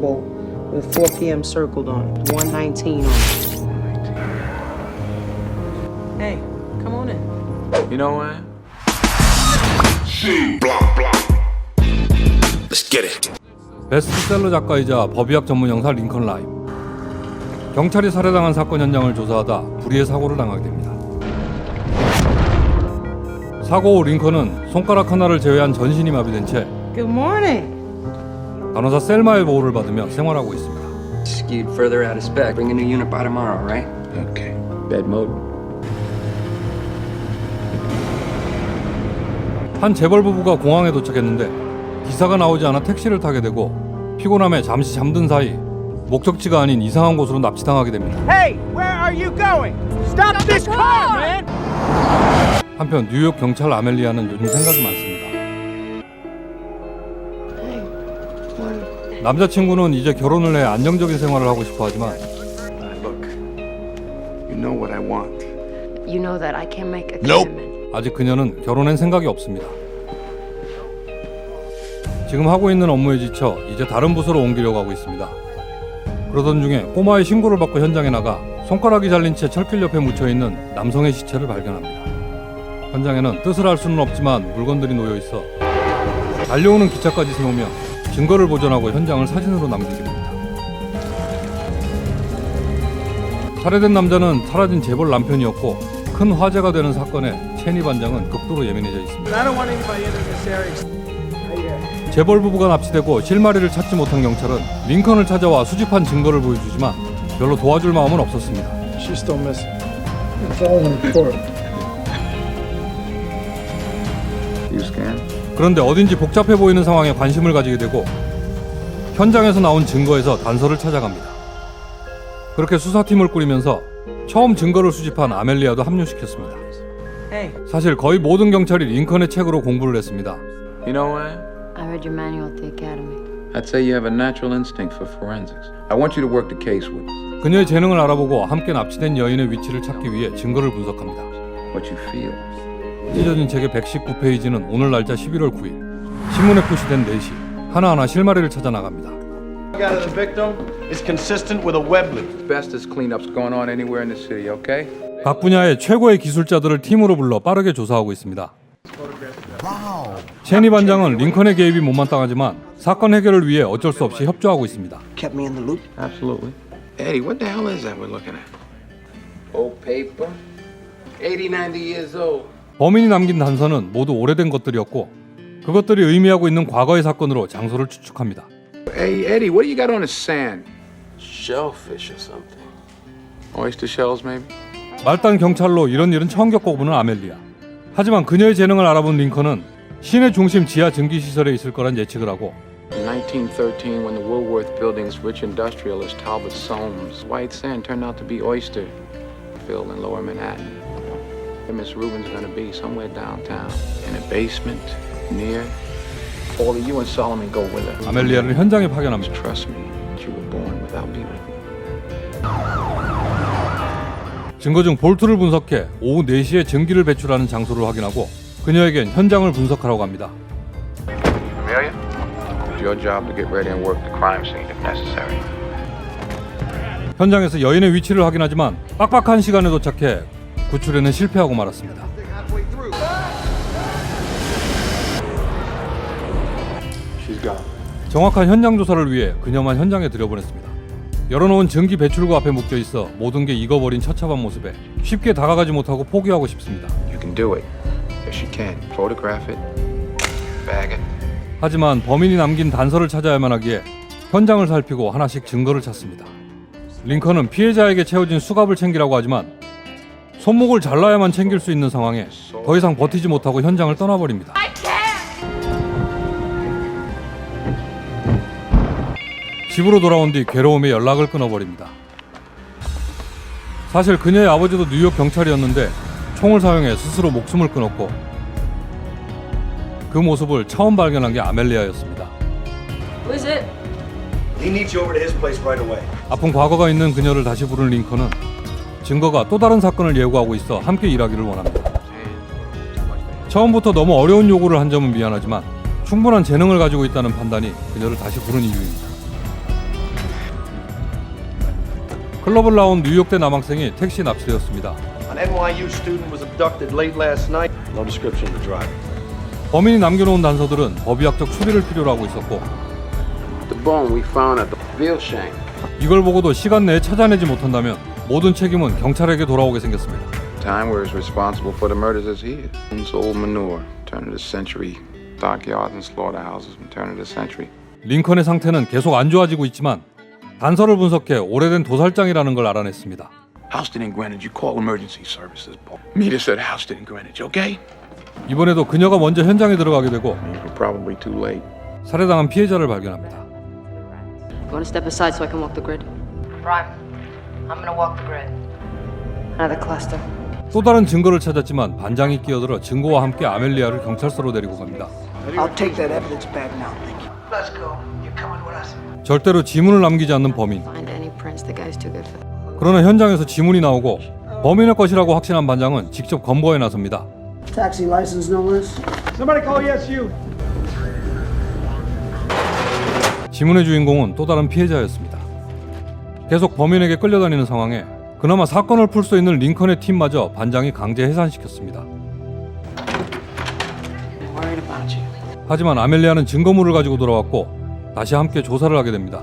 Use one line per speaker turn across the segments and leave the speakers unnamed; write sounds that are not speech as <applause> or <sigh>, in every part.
Well, with 4 p.m. circled on it, 119 on it. Hey, come on in.
You know what?
Let's get it.
베스트셀러 작가이자 법의학 전문 영사 링컨 라임. 경찰이 살해당한 사건 현장을 조사하다 불의의 사고를 당하게 됩니다. 사고 후 링컨은 손가락 하나를 제외한 전신이 마비된 채
Good morning.
간호사 셀마의 보호를 받으며 생활하고 있습니다.
Skewed further out of spec. Bring a new unit by tomorrow, right?
Okay. Bed mode.
한 재벌 부부가 공항에 도착했는데 기사가 나오지 않아 택시를 타게 되고 피곤함에 잠시 잠든 사이 목적지가 아닌 이상한 곳으로 납치당하게 됩니다.
Hey, where are you going? Stop this car, man!
한편 뉴욕 경찰 아멜리아는 요즘 생각이 많습니다. 남자친구는 이제 결혼을 해 안정적인 생활을 하고 싶어 하지만
Look, you know what I want.
You know that I can't make a
Nope.
commitment.
아직 그녀는 결혼엔 생각이 없습니다. 지금 하고 있는 업무에 지쳐 이제 다른 부서로 옮기려고 하고 있습니다. 그러던 중에 꼬마의 신고를 받고 현장에 나가 손가락이 잘린 채 철길 옆에 묻혀 있는 남성의 시체를 발견합니다. 현장에는 뜻을 알 수는 없지만 물건들이 놓여 있어 달려오는 기차까지 세우며 증거를 보존하고 현장을 사진으로 남기게 됩니다. 살해된 남자는 사라진 재벌 남편이었고 큰 화제가 되는 사건에 체니 반장은 극도로 예민해져 있습니다. 재벌 부부가 납치되고 실마리를 찾지 못한 경찰은 링컨을 찾아와 수집한 증거를 보여주지만 별로 도와줄 마음은 없었습니다.
You scan?
그런데 어딘지 복잡해 보이는 상황에 관심을 가지게 되고 현장에서 나온 증거에서 단서를 찾아갑니다. 그렇게 수사팀을 꾸리면서 처음 증거를 수집한 아멜리아도 합류시켰습니다.
Hey,
사실 거의 모든 경찰이 링컨의 책으로 공부를 했습니다.
You know what?
I read your manual at the academy.
I'd say you have a natural instinct for forensics. I want you to work the case with us.
그녀의 재능을 알아보고 함께 납치된 여인의 위치를 찾기 위해 증거를 분석합니다.
What you feel.
찢어진 책의 119페이지는 오늘 날짜 11월 9일 신문에 표시된 4시 하나하나 실마리를 찾아 나갑니다.
got of the victim is consistent with a web loop.
Bestest cleanups going on anywhere in the city, okay?
각 분야의 최고의 기술자들을 팀으로 불러 빠르게 조사하고 있습니다. 체니 반장은 링컨의 개입이 못마땅하지만 사건 해결을 위해 어쩔 수 없이 협조하고 있습니다.
kept me in the loop.
Absolutely. Eddie, what the hell is that we're looking at? Old paper? 80, 90 years old.
범인이 남긴 단서는 모두 오래된 것들이었고 그것들이 의미하고 있는 과거의 사건으로 장소를 추측합니다.
Hey, Eddie, what do you got on the sand?
Shellfish or something.
Oyster shells, maybe?
말단 경찰로 이런 일은 처음 겪어보는 아멜리아. 하지만 그녀의 재능을 알아본 링컨은 시내 중심 지하 증기 시설에 있을 거란 예측을 하고
In 1913, when the Woolworth Building's rich industrialist Talbot Soames, white sand turned out to be oyster filled in lower Manhattan. Where Miss Rubin's gonna be somewhere downtown, in a basement, near. Paulie, you and Solomon go with her.
아멜리아를 현장에 파견합니다.
Trust me, you were born without me.
증거 중 볼트를 분석해 오후 4시에 증기를 배출하는 장소를 확인하고 그녀에겐 현장을 분석하라고 합니다.
Amelia? It's your job to get ready and work the crime scene if necessary.
현장에서 여인의 위치를 확인하지만 빡빡한 시간에 도착해 구출에는 실패하고 말았습니다. 정확한 현장 조사를 위해 그녀만 현장에 들여보냈습니다. 열어놓은 증기 배출구 앞에 묶여 있어 모든 게 익어버린 처참한 모습에 쉽게 다가가지 못하고 포기하고 싶습니다. 하지만 범인이 남긴 단서를 찾아야만 하기에 현장을 살피고 하나씩 증거를 찾습니다. 링컨은 피해자에게 채워진 수갑을 챙기라고 하지만 손목을 잘라야만 챙길 수 있는 상황에 더 이상 버티지 못하고 현장을 떠나버립니다. 집으로 돌아온 뒤 괴로움에 연락을 끊어버립니다. 사실 그녀의 아버지도 뉴욕 경찰이었는데 총을 사용해 스스로 목숨을 끊었고 그 모습을 처음 발견한 게 아멜리아였습니다. 아픈 과거가 있는 그녀를 다시 부른 링컨은 증거가 또 다른 사건을 예고하고 있어 함께 일하기를 원합니다. 처음부터 너무 어려운 요구를 한 점은 미안하지만 충분한 재능을 가지고 있다는 판단이 그녀를 다시 부른 이유입니다. 클럽을 나온 뉴욕대 남학생이 택시 납치되었습니다.
An NYU student was abducted late last night. No description of the driver.
범인이 남겨놓은 단서들은 법의학적 추리를 필요로 하고 있었고
The bone we found at the veal shank.
이걸 보고도 시간 내에 찾아내지 못한다면 모든 책임은 경찰에게 돌아오게 생겼습니다.
Time where is responsible for the murders as he is. It's old manure, turn of the century. Dockyards and slaughterhouses from turn of the century.
링컨의 상태는 계속 안 좋아지고 있지만 단서를 분석해 오래된 도살장이라는 걸 알아냈습니다.
Houston and Greenwich, you call emergency services. Meet us at Houston and Greenwich, okay?
이번에도 그녀가 먼저 현장에 들어가게 되고
We're probably too late.
살해당한 피해자를 발견합니다.
You want to step aside so I can walk the grid? Prime. I'm gonna walk the grid. Another cluster.
또 다른 증거를 찾았지만 반장이 끼어들어 증거와 함께 아멜리아를 경찰서로 데리고 갑니다.
I'll take that evidence back now. Thank you. Let's go. You're coming with us.
절대로 지문을 남기지 않는 범인.
Find any prints. The guy's too good for that.
그러나 현장에서 지문이 나오고 범인의 것이라고 확신한 반장은 직접 검거에 나섭니다.
Taxi license, no less.
Somebody call ESU.
지문의 주인공은 또 다른 피해자였습니다. 계속 범인에게 끌려다니는 상황에 그나마 사건을 풀 수 있는 링컨의 팀마저 반장이 강제 해산시켰습니다.
I'm worried about you.
하지만 아멜리아는 증거물을 가지고 돌아왔고 다시 함께 조사를 하게 됩니다.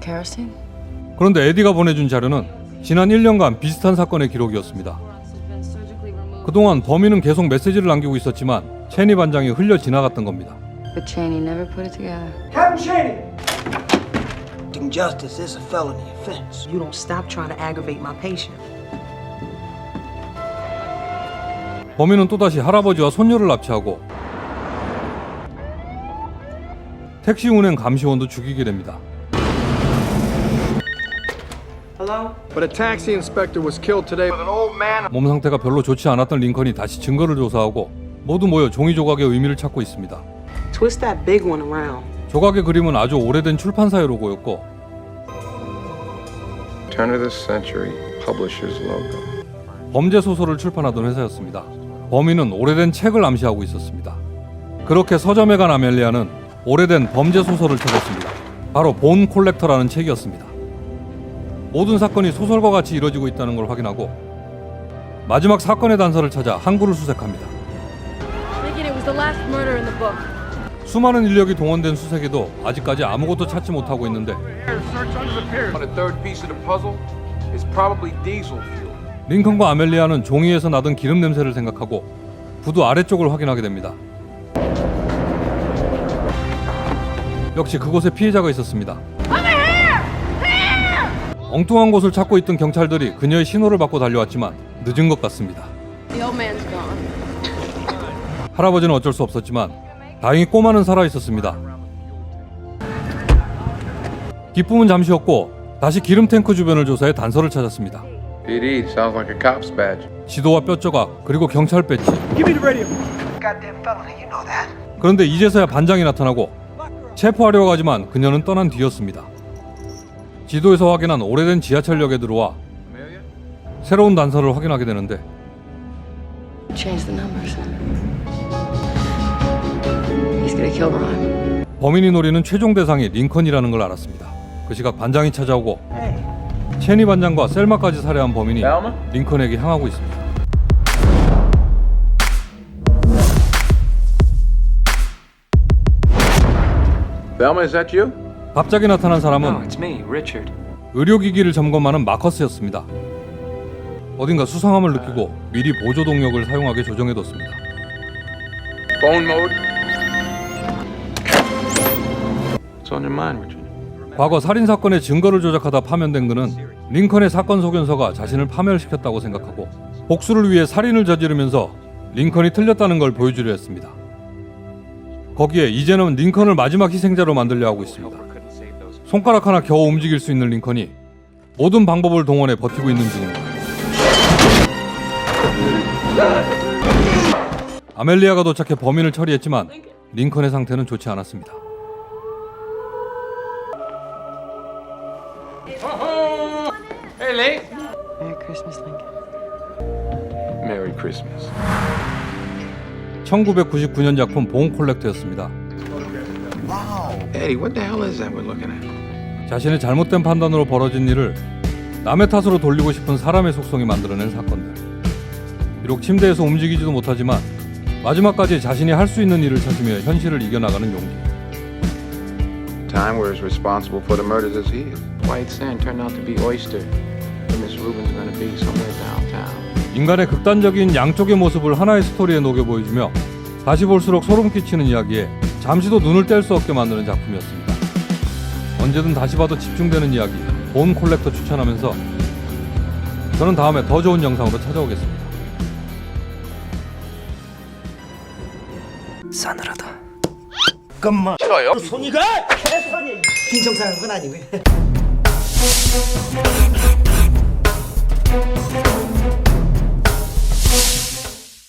Kerosene?
그런데 에디가 보내준 자료는 지난 1년간 비슷한 사건의 기록이었습니다. 그동안 범인은 계속 메시지를 남기고 있었지만 체니 반장이 흘려 지나갔던 겁니다.
But Cheney never put it together.
Captain Cheney! Obstructing justice is a felony offense.
You don't stop trying to aggravate my patient.
범인은 또다시 할아버지와 손녀를 납치하고 택시 운행 감시원도 죽이게 됩니다.
Hello?
But a taxi inspector was killed today with an old man.
몸 상태가 별로 좋지 않았던 링컨이 다시 증거를 조사하고 모두 모여 종이 조각의 의미를 찾고 있습니다.
Twist that big one around.
조각의 그림은 아주 오래된 출판사의 로고였고
Turn of the century publisher's logo.
범죄 소설을 출판하던 회사였습니다. 범인은 오래된 책을 암시하고 있었습니다. 그렇게 서점에 간 아멜리아는 오래된 범죄 소설을 찾았습니다. 바로 본 콜렉터라는 책이었습니다. 모든 사건이 소설과 같이 이뤄지고 있다는 걸 확인하고 마지막 사건의 단서를 찾아 항구를 수색합니다.
Thinking it was the last murder in the book.
수많은 인력이 동원된 수색에도 아직까지 아무것도 찾지 못하고 있는데. 링컨과 아멜리아는 종이에서 나던 기름 냄새를 생각하고 부두 아래쪽을 확인하게 됩니다. 역시 그곳에 피해자가 있었습니다. 엉뚱한 곳을 찾고 있던 경찰들이 그녀의 신호를 받고 달려왔지만 늦은 것 같습니다. 할아버지는 어쩔 수 없었지만 다행히 꼬마는 살아 있었습니다. 기쁨은 잠시였고 다시 기름 탱크 주변을 조사해 단서를 찾았습니다.
PD sounds like a cop's badge.
지도와 뼈조각 그리고 경찰 배지
Give me the radio.
Goddamn felony, you know that.
그런데 이제서야 반장이 나타나고 체포하려고 하지만 그녀는 떠난 뒤였습니다. 지도에서 확인한 오래된 지하철역에 들어와 새로운 단서를 확인하게 되는데
Change the numbers. Kill Ron.
범인이 노리는 최종 대상이 링컨이라는 걸 알았습니다. 그 시각 반장이 찾아오고 체니 반장과 셀마까지 살해한 범인이 링컨에게 향하고 있습니다.
Velma, is that you?
갑자기 나타난
No,
사람은
it's me, Richard.
의료기기를 점검하는 마커스였습니다. 어딘가 수상함을 느끼고 미리 보조 동력을 사용하게 조정해뒀습니다.
Phone mode.
과거 살인 사건의 증거를 조작하다 파면된 그는 링컨의 사건 소견서가 자신을 파멸시켰다고 생각하고 복수를 위해 살인을 저지르면서 링컨이 틀렸다는 걸 보여주려 했습니다. 거기에 이제는 링컨을 마지막 희생자로 만들려 하고 있습니다. 손가락 하나 겨우 움직일 수 있는 링컨이 모든 방법을 동원해 버티고 있는 중입니다. 아멜리아가 도착해 범인을 처리했지만 링컨의 상태는 좋지 않았습니다.
Merry Christmas, Lincoln.
Merry Christmas.
1999년 작품 본 콜렉터였습니다.
Eddie, what the hell is that we're looking at?
자신의 잘못된 판단으로 벌어진 일을 남의 탓으로 돌리고 싶은 사람의 속성이 만들어낸 사건들. 비록 침대에서 움직이지도 못하지만 마지막까지 자신이 할 수 있는 일을 찾으며 현실을 이겨나가는 용기.
Time we're as responsible for the murders as he is. White sand turned out to be oyster. And Miss Rubin's gonna be somewhere downtown.
인간의 극단적인 양쪽의 모습을 하나의 스토리에 녹여 보여주며 다시 볼수록 소름 끼치는 이야기에 잠시도 눈을 뗄 수 없게 만드는 작품이었습니다. 언제든 다시 봐도 집중되는 이야기 본 콜렉터 추천하면서 저는 다음에 더 좋은 영상으로 찾아오겠습니다.
싸늘하다.
잠깐만. 싫어요? 손이가 개선이. 빈정상한 건 아니고요. <laughs>